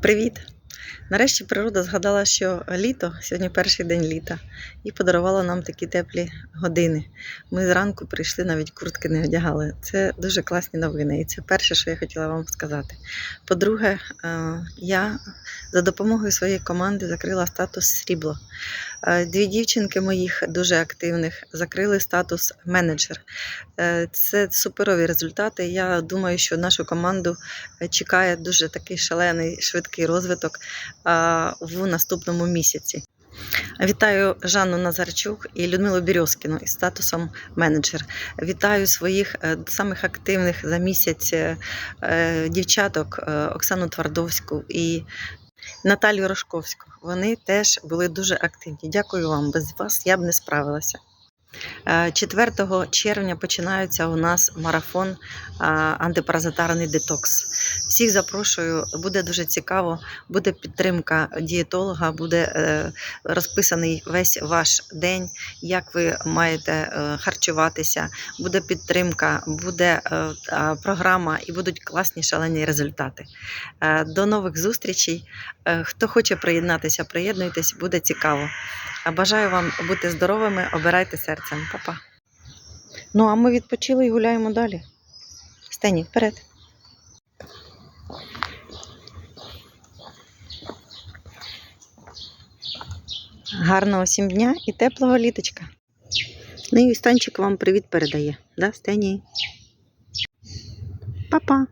Привіт! Нарешті природа згадала, що літо, сьогодні перший день літа, і подарувала нам такі теплі години. Ми зранку прийшли, навіть куртки не одягали. Це дуже класні новини, і це перше, що я хотіла вам сказати. По-друге, е, я за допомогою своєї команди закрила статус срібло. Е, Дві дівчинки моїх дуже активних закрили статус менеджер. Е, Це суперові результати. Я думаю, що нашу команду чекає дуже такий шалений швидкий розвиток в наступному місяці. Вітаю Жанну Назарчук і Людмилу Бірьозкіну із статусом менеджер. Вітаю своїх е, самих активних за місяць е, дівчаток е, Оксану Твардовську і Наталію Рожковську. Вони теж були дуже активні. Дякую вам. Без вас я б не справилася. Е, 4 червня починається у нас марафон антипаразитарний детокс. Всіх запрошую, буде дуже цікаво, буде підтримка дієтолога, буде е, розписаний весь ваш день, як ви маєте е, харчуватися, буде підтримка, буде е, програма і будуть класні шалені результати. До нових зустрічей. Хто хоче приєднатися, приєднуйтесь, буде цікаво. Бажаю вам бути здоровими, обирайте серцем. Па-па. Ну, а ми відпочили і гуляємо далі. Стені, вперед. Гарного всім дня і теплого літочка. Ну і Станчик вам привіт передає. Да, Стені? Па-па.